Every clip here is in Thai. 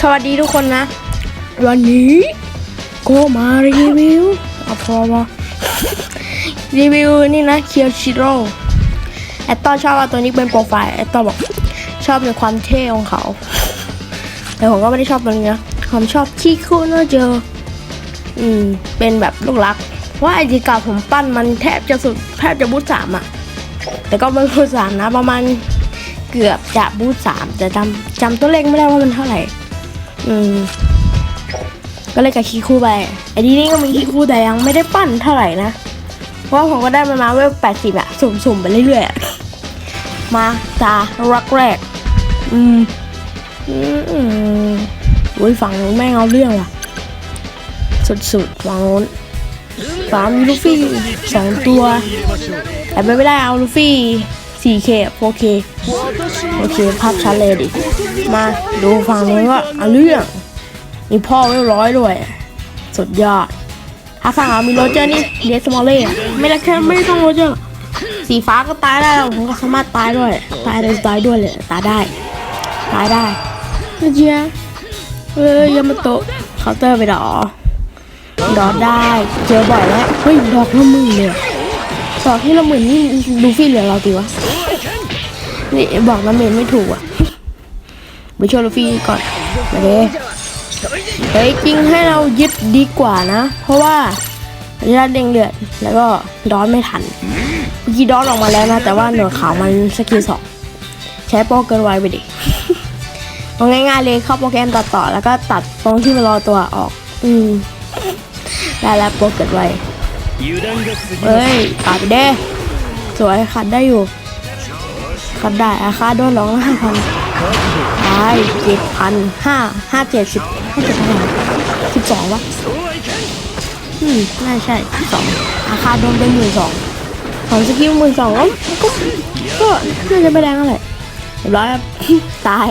สวัสดีทุกคนนะ วันนี้ก็มารีวิวเอาพอวะรีวิวนี่นะเคียวชิโร่แอตตอชอบว่าตัวนี้เป็นโปรไฟล์แอตตอบอกชอบในความเท่ของเขา แต่ผมก็ไม่ได้ชอบตัวนี้นะผมชอบขี้คู่เนอะเจออืมเป็นแบบลูกรักเพราะว่าไอจีเก่าผมปั้นมันแทบจะสุดแทบจะบูทสามอะแต่ก็ไม่บูทสามนะประมาณเกือบจะบูทสามแต่จำจำตัวเลขไม่ได้ว่ามันเท่าไหร่ อืม ก็เลยกับคีคูไปไอ้ดีนี่ก็มีคีคูแต่ยังไม่ได้ปั้นเท่าไหร่นะ เพราะผมก็ได้มันมาเวลแปดสิบอะสุ่มๆไปเรื่อยๆ มาตารักแรก อืม อืมอุ้ยฝั่งนู้นแม่งเอาเรื่องว่ะ สุดๆฝั่งนู้นฝั่งมีลูฟี่สองตัว แต่ไม่ได้เอาลูฟี่ 4K โอเคโอเคภาพชัดเลยดิ มาดูฝั่งนี้ว่าเอาเรื่องมีพ่อไว้ร้อยด้วย สุดยอดถ้าฝั่งเรามีโรเจอร์นี่เดสมอลเล่ไม่ละแค่ไม่ต้องโรเจอร์สีฟ้าก็ตายได้แล้วผมก็สามารถตายด้วย ตายได้ตายด้วยเลยตายได้ ตายได้เจียเอ้ยยามาโตะเคาน์เตอร์ไปดอดอได้เจอบ่อยแล้วเฮ้ยดอกละหมื่นเลยดอกที่ละหมื่นนี่ดูฟี่เหลือเราตีวะ นี่บอกน้ำเมนไม่ถูกอะไปช่วยลูฟี่ก่อนมาเลยเฮ้ยจริงให้เรายึดดีกว่านะ เพราะว่าระยะเด้งเลือดแล้วก็ดอนไม่ทันเมื่อกี้ดอนออกมาแล้วนะ แต่ว่าหนวดขาวมันสกิลสองใช้โปรเกินไวไปดิเอาง่ายๆเลยเข้าโปรแกรมตัดต่อ แล้วก็ตัดตรงที่มันรอตัวออก อืมได้แล้วโปรเกิดไวเฮ้ยตัดไปเด้สวยขัดได้อยู่ ขัดได้อาคาโดนร้องห้าพันตายเจ็ดพันห้าห้าเจ็ดสิบห้าเจ็ดพันสิบสองวะอืมน่าใช่สิบสองอาคาโดนเป็นหมื่นสองของสกิลหมื่นสองก็ก็น่าจะไม่แรงเท่าไรเรียบร้อยครับตาย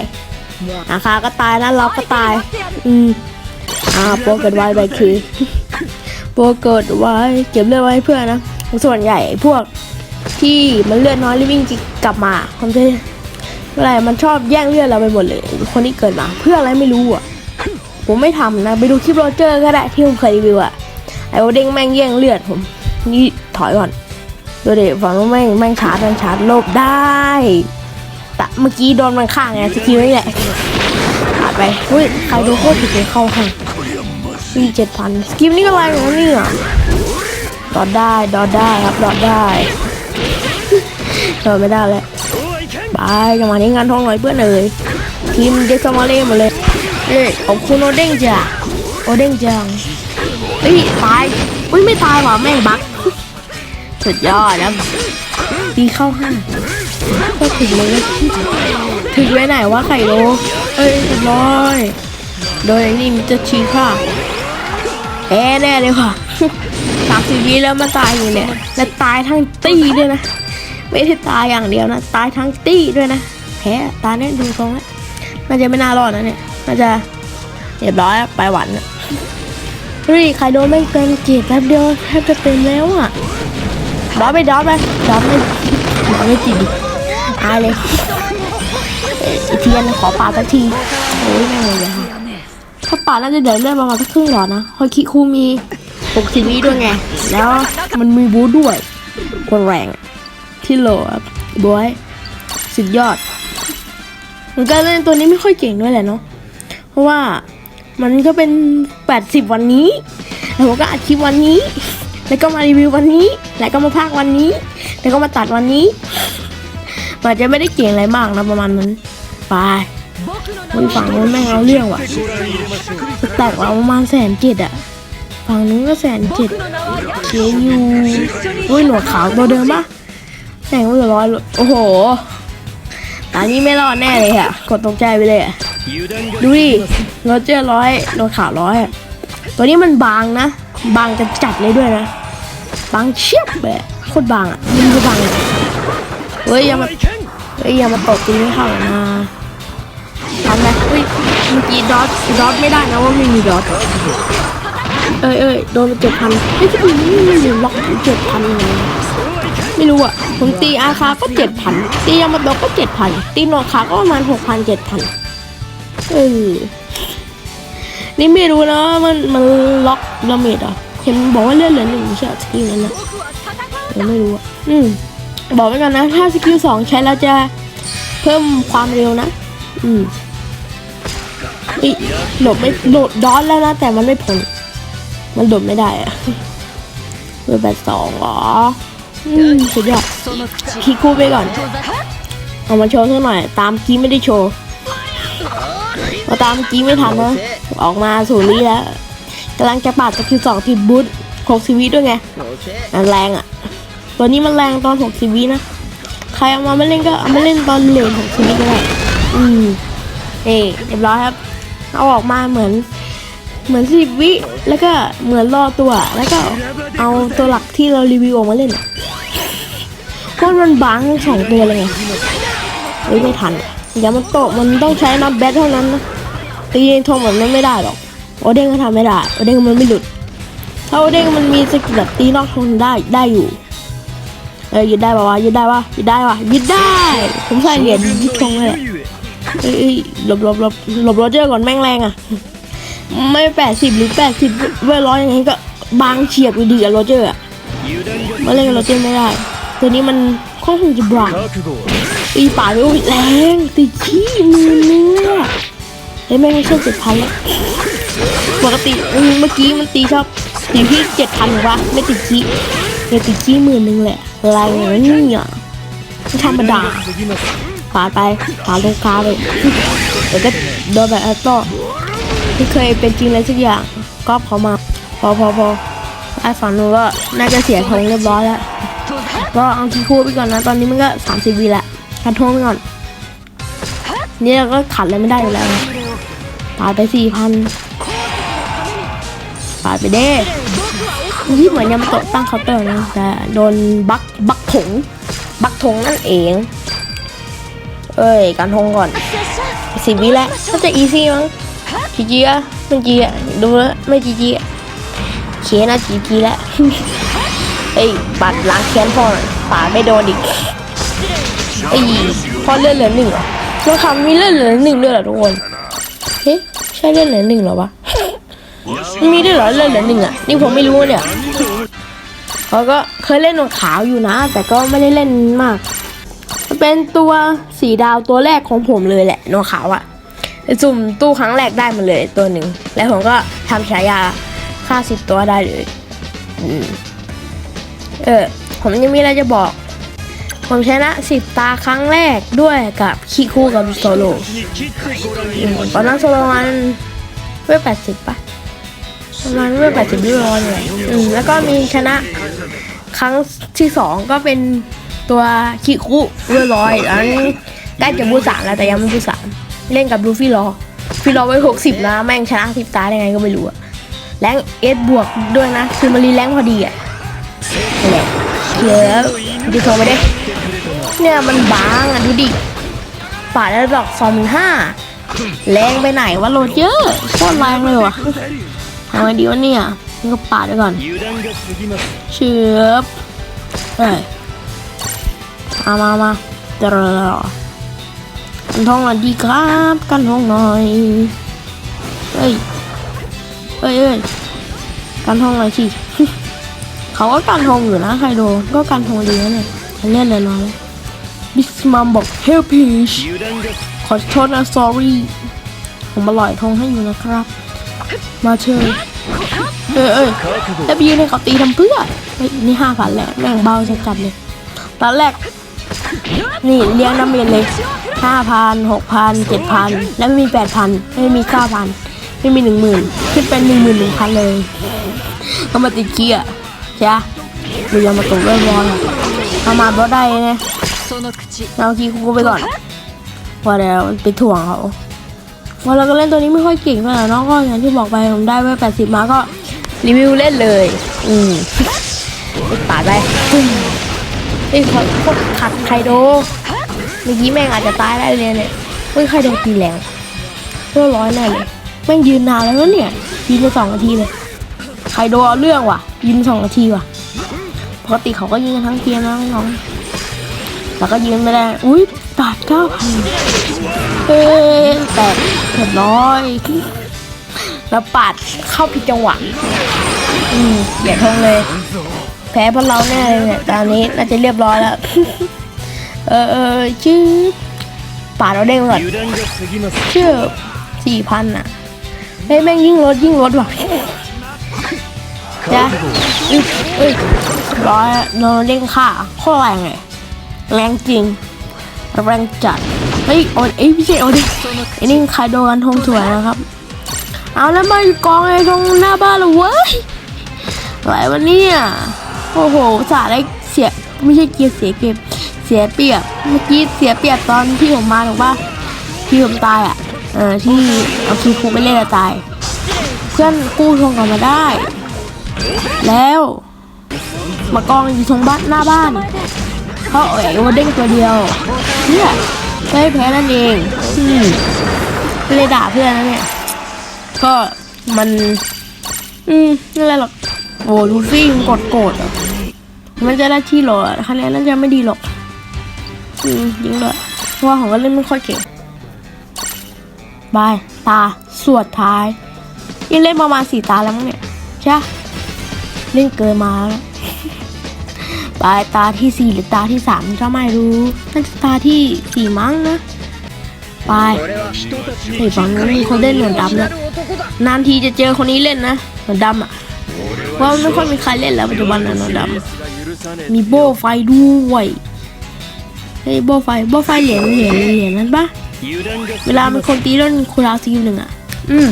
อาคาก็ตายนะเราก็ตาย อืมอ่าโปรเกิดไว้ไปคือโปรเกิดไว้เก็บเลือดไว้ให้เพื่อนนะส่วนใหญ่พวก ที่มันเลือดน้อยรีบวิ่งกลับมาผมจะอะไรมันชอบแย่งเลือดเราไปหมดเลย คนที่เกิดมา เพื่ออะไรไม่รู้อะผมไม่ทำนะ ไปดูคลิปโรเจอร์ก็ได้ที่ผมเคยรีวิวอะไอโอเด้งแม่งแย่งเลือดผม นี่ถอยก่อนดูเด็ฝั่งนู้นแม่งแม่งชาร์จมันชาร์จโลบได้แต่เมื่อกี้โดนมันฆ่าไงสกิลนี่แหละผ่านไปเฮ้ยใครดูโคตรผิดเลยเข้าข้างมีเจ็ดพันสกิลนี่ก็แรงนะเนี่ยดอดได้ดอดได้ครับดอดได้ เออไม่ได้แล้วบายจังหวะนี้งานทองหน่อยเพื่อนเอ๋ยทีมเดซมาเล่หมดเลยเอ้ยขอบคุณโอเด้งจ้ะโอเด้งจังเฮ้ยตายอุ้ยไม่ตายว่ะแม่งบักสุดยอดนะตีเข้าห้าก็ถึงเลยถึงไว้ไหนวะไข่โลเอ้ยเรียบร้อยโดยไอ้นี่มันจะชี้ค่ะแพ้แน่เลยค่ะสามสิบวิแล้วมาตายอยู่เนี่ยและตายทั้งตีด้วยนะ ไม่ได้ตายอย่างเดียวนะ ตายทั้งตี้ด้วยนะ แพ้ตายเนี่ยดูตรงแล้วน่าจะไม่น่ารอดนะเนี่ยน่าจะเรียบร้อยไปหวันอะเฮ้ยใครโดนไม่เกินกีดแป๊บเดียวแทบจะเต็มแล้วอะดอปไปดอปไปดอปไม่ดอปไม่ติดดิอายเลยเอ้ยไอเทียนขอปาสักทีโอ้ยแม่เลยค่ะถ้าปาน่าจะเดินเรื่อยประมาณสักครึ่งหลอดนะฮอยคิคูมีหกสิบวิด้วยไง แล้วมันมีบูด้วยคนแรงอะ ที่โหลครับบอยสุดยอดผมการเล่นตัวนี้ไม่ค่อยเก่งด้วยแหละเนาะเพราะว่ามันก็เป็น 80 วันนี้แล้วผมก็อัดคลิปวันนี้ แล้วก็มารีวิววันนี้ แล้วก็มาพากย์วันนี้ แล้วก็มาตัดวันนี้มันจะไม่ได้เก่งอะไรมากนะประมาณนั้นไปอุ้ยฝั่งนู้นแม่งเอาเรื่องว่ะแตกเราประมาณแสนเจ็ดอะฝั่งนู้นก็แสนเจ็ดเขียอยู่อุ้ยหนวดขาวตัวเดิมปะ แข่งม่เหลือร้อยโอ้โห ตอนนี้ไม่รอดแน่เลยค่ะ กดตกใจไปเลยดูดิรถเจอร้อยโดนขาร้อยอะตัวนี้มันบางนะ บางจะจัดเลยด้วยนะ บางเชียบแบบโคตรบางอะยิงก็บาง เฮ้ยอย่ามา เฮ้ยอย่ามาตกตีไม่เข้าเลยนะทำไหมเฮ้ยเมื่อกี้ดอทดอทไม่ได้นะว่าไม่มีดอทเอ้ยเอ้ยโดนไปเจ็ดพันไม่ใช่ไม่มีล็อกเจ็ดพันเลย ไม่รู้อะ ผมตีอาคาก็เจ็ดพันตียามาโตก็เจ็ดพันตีโนคาก็ประมาณหกพันเจ็ดพันเออนี่ไม่รู้นะมันมันล็อกดาเมจอะเห็นบอกว่าเลื่อนเหลือหนึ่งใช่เหรอสกิลนั้นนะยังไม่รู้อะอืมบอกไว้กันนะ ถ้าสกิลสองใช้แล้วจะเพิ่มความเร็วนะ อืมอีหลบไม่โดดดอนแล้วนะ แต่มันไม่พ้นมันโดดไม่ได้อะเบอร์แปดสองเหรอ อืมสุดยอดคีคู่ไปก่อน เอามาโชว์สักหน่อย ตามกี้ไม่ได้โชว์พอตามกี้ไม่ทันนะออกมาสูรีแล้วกำลังจะปาดสกิลสองติดบูทหกสิวิด้วยไงมันแรงอะตัวนี้มันแรงตอนหกสิวินะใครเอามาไม่เล่นก็เอามาเล่นตอนเหลือหกสิวิก็ได้อืมเอ๊เรียบร้อยครับเอาออกมาเหมือน เหมือนสิบวิ แล้วก็เหมือนรอตัว แล้วก็เอาตัวหลักที่เรารีวิวออกมาเล่นอะเพรมันบางทั้งสองตัวเลยไงเฮ้ยไม่ทันอย่ามันโตมันต้องใช้น็อตแบทเท่านั้นนะตีเองทงแบบนั้นไม่ได้หรอก โอเด้งก็ทำไม่ได้ โอเด้งมันไม่หลุด ถ้าโอเด้งมันมีสกิลแบบตีนอกทงได้ได้อยู่ เออยึดได้ปะวะยึดได้ปะยึดได้ปะยึดได้ ผมใส่เหรียญยึดทงเลยเอ้ยเอ้ยหลบหลบหลบหลบโรเจอร์ก่อนแม่งแรงอะ ไม่แปดสิบหรือแปดสิบเวร้อยอย่างนี้ก็บางเฉียบอยู่ดีกับโรเจอร์อะมาเล่นกับโรเจอร์ไม่ได้ตัวนี้มันค่อนงจะบราตีป่าไปอุ้ยแรงตีขี้มือเนื้อะเฮ้ยไม่ไม่ชอเจ็ดพันแล้วปกติเมื่อกี้มันตีชอบอยู่ที่เจ็ดพันหรือวะไม่ตีขี้เดี๋ยวตีขี้มือนึ่งแหละอะไรเนี่ยไม่ธรรมดาปาดไปปาดลงค้าเลยแล้วก็โดนแบบอัลโต ที่เคยเป็นจริงอะไรสักอย่างก็พอมา พอพอพอไอ้ฝั่งนู้นก็น่าจะเสียทงเรียบร้อยแล้วก็เอาทีคู่ไปก่อนนะตอนนี้มันก็สามสิบวีแหละคันทงไปก่อน นี่เราก็ขัดอะไรไม่ได้อยู่แล้วนะปาดไปสี่พันปาดไปเด้ที่เหมือนยามาโตตั้งเคาน์เตอร์นะแต่โดนบักบักถงบักถงนั่นเอง เอ้ยการทงก่อนสิบวิแล้วน่าจะอีซี่มั้ง จีจีอะไม่จีอะดูแล้วไม่จีจีอะเขียนนะจีจีแล้วเอ้ยปัดล้างแค้นพ่อหน่อยปาดไม่โดนอีกไอ้ยพ่อเลื่อนเหลือหนึ่งเหรอเราคำมีเลื่อนเหลือหนึ่งด้วยเหรอทุกคนเฮ้ยใช่เลื่อนเหลือหนึ่งเหรอวะมันมีด้วยเหรอเลื่อนเหลือหนึ่งอะนี่ผมไม่รู้เนี่ยเขาก็เคยเล่นหนวดขาวอยู่นะ แต่ก็ไม่ได้เล่นมากมันเป็นตัวสีดาวตัวแรกของผมเลยแหละหนวดขาวอะ สุ่มตู้ครั้งแรกได้มาเลยตัวหนึ่ง แล้วผมก็ทำฉายาฆ่าสิบตัวได้เลยเออ ผมยังมีอะไรจะบอก ผมชนะสิบตาครั้งแรกด้วยกับคีคู่กับโซโลตอนนั้นโซโลมันเว้ยแปดสิบปะประมาณเว้ยแปดสิบร้อยเลยอืมแล้วก็มีชนะครั้งที่สองก็เป็นตัวคีคุเว้ยร้อยอันใกล้จะบูสามแล้วแต่ยังไม่บูสาม เล่นกับลูฟี่รอฟี่รอไว้หกสิบนะแม่งชนะพิบตาได้ไงก็ไม่รู้อะแรงเอสบวกด้วยนะคือมารีแรงพอดีอะนี่แเหลือดูโทรไปได้เนี่ยมันบางอะดูดิป่าแล้วดอกสองหมื่นห้าแรงไปไหนวะโรลดเยอะโคตรแรงเลยวะทำไงดีวะเนี่ยมันก็ป่าดไปก่อนเชือบเฮ้ยมามามาจะรอ กันทองหน่อยดีครับ กันทองหน่อย เฮ้ย เฮ้ยเฮ้ยกันทองหน่อยสิเขาก็กันทองอยู่นะไฮโดก็กันทองดีนะเนี่ยเล่นเลยน้อยบิสมัมบอก help พชขอโทษนะ sorry ผมมาลอยทองให้อยู่นะครับ มาเชิญเออเออแล้วไปยืนให้เขาตีทำเพื่อไอ้นี่ห้าพันแล้วแม่งเบาจะจัดเลย ตอนแรก นี่เลี้ยงน้ำเย็นเลย ห้าพันหกพันเจ็ดพันแล้วไม่มีแปดพันไม่มีเก้าพันไม่มีหนึ่งหมื่นขึ้นเป็นหนึ่งหมื่นหนึ่งพันเลยเก็มาติดเกียร์ใช่ไหมหรืยังมาตกด้วยบอลเอามาบอลได้นะเราทีกูไปก่อนพอแล้วไปถ่วงเขาพอเราก็เล่นตัวนี้ไม่ค่อยเก่งเท่าไหร่น้องก็อย่างที่บอกไปผมได้ไว้แปดสิบมาก็รีวิวเล่นเลย อืมไปาดไปเฮ้ยขอโทษขัดไคโด เมื่อกี้แม่งอาจจะตายได้เลยเนี่ยเฮ้ยไคโดนตีแรงเพื่อร้อยแน่เลยแม่งยืนนานแล้วนะเนี่ยยืนไปสองนาทีเลยไครโดเอาเรื่องว่ะ ยืนสองนาทีว่ะปกติเขาก็ยืนกันทั้งเกมนะน้องแล้วก็ยืนไม่ได้ อุ้ยบาทเก้าพันเอ้ยแตกเรียบร้อยแล้วปาดเข้าผิดจังหวะอืมอย่าทงเลย แพ้เพราะเราแน่เลยเนี่ยตอนนี้น่าจะเรียบร้อยแล้ว เออชื่อป่าเราเด้งก่อนชื่อสี่พันอะเฮ้ยแม่งยิ่งรถยิ่งรถว่ะจ้ะอึ๊บร้อยโนเร่งค่าโคตรแรงเลยแรงจริง แรงจัดเฮ้ยโอนไอ้พี่เจโอนไอ้นี่คาโดกันทงสวยนะครับ เอาแล้วมากองไอ้ตรงหน้าบ้านเลยเว้ยอะไรวะเนี่ยโอ้โหสาได้เสียไม่ใช่เกียร์เสียเก็บ เสียเปรียบ เมื่อกี้เสียเปรียบตอนที่ผมมาถูกปะที่ผมตายอะ เออที่เอาคีคูไปเล่นแล้วตาย เพื่อนกู้ทงกลับมาได้ แล้วมากองอยู่ตรงบ้านหน้าบ้านเพราเอ๋ยวันเด้งตัวเดียว เนี่ยไม่แพ้นั่นเองอืมไม่ได้ด่าเพื่อนนะเนี่ย ก็มัน อืมนั่นแหละหรอกโอ้ลูฟี่กดโกรธอะมันจะได้ที่หลอคะแนนน่าจะไม่ดีหรอก อืมยิงเลยเพราะว่าผมก็เล่นไม่ค่อยเก่งบายตาสวดท้ายยังเล่นประมาณสี่ตาแล้วมั้งเนี่ยใช่เล่นเกินมาแล้วบายตาที่สี่หรือตาที่สามก็ไม่รู้น่าจะตาที่สี่มั้งนะบายไอ้ฝั่งนู้นมีคนเล่นเหนวดดำเนี่ยนานทีจะเจอคนนี้เล่นนะเหนวดดำอะเพราไม่ค่อยมีใครเล่นแล้วปัจจุบันนะหนวดดำมีโบไฟด้วย ฮ้ยโบไฟโบไฟเหรียญเหรียญเหรียญนั้นปะเวลามันคนตีโดนคูลาวซีหนึ่งอะ อืม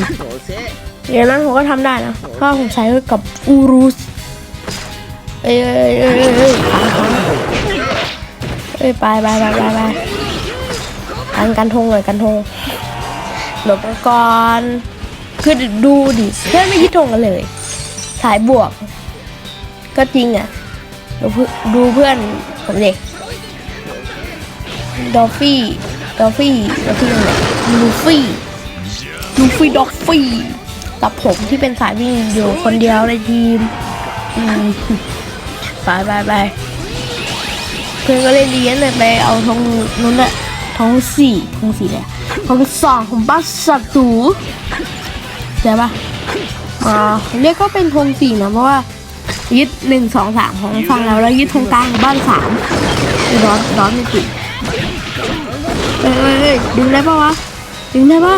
เหรียญนั้นผมก็ทำได้นะเพราผมใช้กับอูรุสเอ้ยเอ้ยเอ้ยเอ้ยเอ้ยไปไปไปไปไปกันกันทงหน่อยกันทงหลบก่อนคือดูดิเพื่อนไม่ยิดทงกันเลย สายบวก ก็จริงอะดูเพื่อนผมเด็ก ดอฟฟี่ ดอฟฟี่ ดอฟฟี่ลูฟี่ ลูฟี่ดอฟฟี่ กับผมที่เป็นสายวิ่งอยู่คนเดียวในทีมไปไปไปเพื่อนก็เล่นดีนั่นเลยไปเอาธงนู้นแหละธงสี่ธงสี่เลยธงสองของบ้านศัตรูใช่ปะอ่าเรียกก็เป็นธงสี่นะเพราะว่ายึดหนึ่งสองสามของฝั่งเราแล้วยึดธงกลางของบ้านสามร้อนร้อนไม่ติด เอ้ยเอ้ยเอ้ยดึงได้ปะวะ ดึงได้ปะ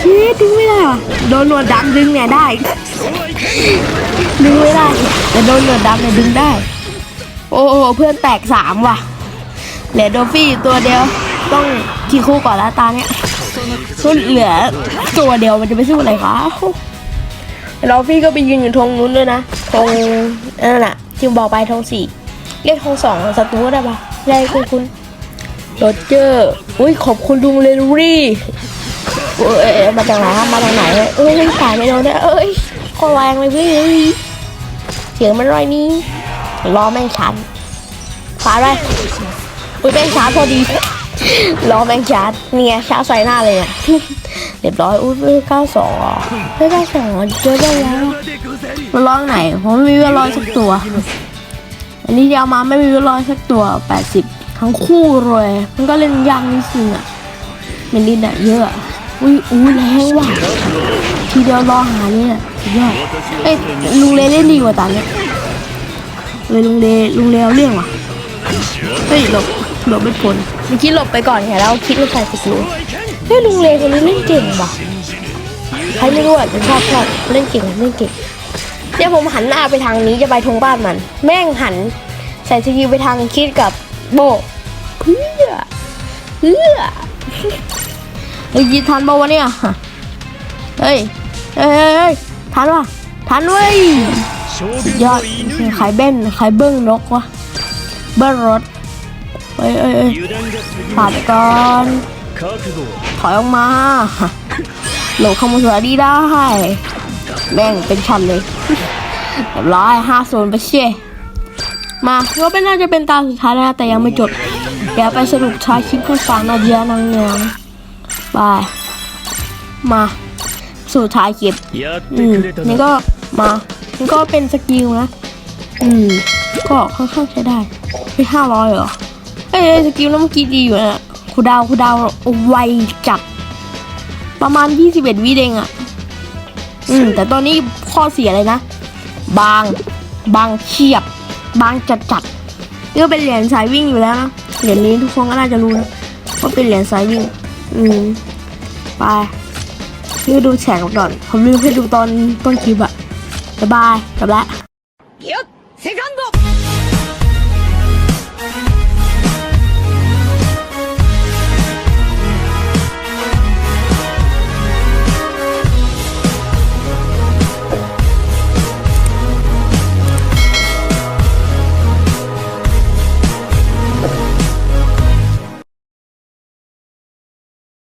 ชี้ดึงไม่ได้วะโดนหนวดดำดึงเนี่ยได้ ดึงไม่ได้ แต่โดนหนวดดำเนี่ยดึงได้ โอ้โหเพื่อนแตกสามว่ะ เหลือโดฟี่อยู่ตัวเดียว ต้องคีคู่ก่อนแล้วตาเนี้ยก็เหลือตัวเดียวมันจะไปสู้อะไรคะแล้วพี่ก็ไปยืนอยู่ธงนู้นด้วยนะธงนั่นแหละที่บอกไปธงสี่เรียกธงสองศัตรูได้ปะได้คุณคุณ โรเจอร์อุ้ยขอบคุณลุงเลนรี่เอ้ยมาจากไหนครับมาจากไหนเอ้ยสายไม่โดนนะเอ้ยก็แรงเลยพี่เสียงมันร้อยนี้ล้อแม่งชันฟาดไปอุ้ยแม่งชาร์พอดีล้อแม่งชัร์เนี่ยช้าร์จใส่หน้าเลยเนี่ยเรียบร้อยอุ้ยเก้าสองเฮ้ยเก้สองเจอได้แล้วมันร้องไหนผมไม่มีวลาร้อยสักตัว อันนี้ยาวมาไม่มีวลาร้อยสักตัวแปดสิบ ทั้งคู่เลย มันก็เล่นยากนิดนึงอะมันดินอะเยอะอุ้ยอุ้ยแรงว่ะทีเดียวรอหาเนี่ยสุดยอดเอ้ยลุงเลเล่นดีกว่าตอนเนี้ยเลยลุงเลลุงเลเอาเรื่องว่ะเฮ้ยหลบหลบไม่พ้นเมื่อกี้หลบไปก่อนไงแล้วคิดว่าใส่สกิลเฮ้ยลุงเลคนนี้เล่นเก่งว่ะใครไม่รู้อะแต่ชอบชอบเล่นเก่งเล่นเก่งเนี่ยผมหันหน้าไปทางนี้จะไปทงบ้านมัน แม่งหันใส่สกิลไปทางคิดกับโบ เพื่อเพื่อเฮ้ยทันบ่าวะเนี่ยเฮ้ยเฮ้ยเฮ้ยทันวะทันเว้ยยอดขายเบ้นขายเบิ้งนกวะเบิ้งรถเฮ้ยเฮ้ยผ่านก่อนถอยออกมาหลบขโมยสาดีได้แม่งเป็นช็อตเลยร้อยห้าโซนไปเชี่ยมาก็เป็นน่าจะเป็นตาสุดท้ายแล้วแต่ยังไม่จบ ดี๋ยวไปสรุปท้ายคลิปให้ฟังนะเดียนางเงืองบายมาสุดท้ายคลิปอืมนี่ก็มานี่ก็เป็นสกิลนะ อืมก็ค่อนข้างใช้ได้ไปห้าร้อยเหรอเอ้สกิลน้ำกีดีอยู่นะคูดาวคูดาวไวจับประมาณ 21 วิเองอะอืม แต่ตอนนี้ข้อเสียเลยนะ บาง บางเฉียบ บางจัดจัดก็เป็นเหรียญสายวิ่งอยู่แล้วนะ เหรียญนี้ทุกคนก็น่าจะรู้นะว่าเป็นเหรียญสายวิ่ง อืม ไปพี่ดูแฉกก่อน ผมลืมให้ดูตอนต้นคลิปอะบายบายกับแล้วเกียร์เซคันด์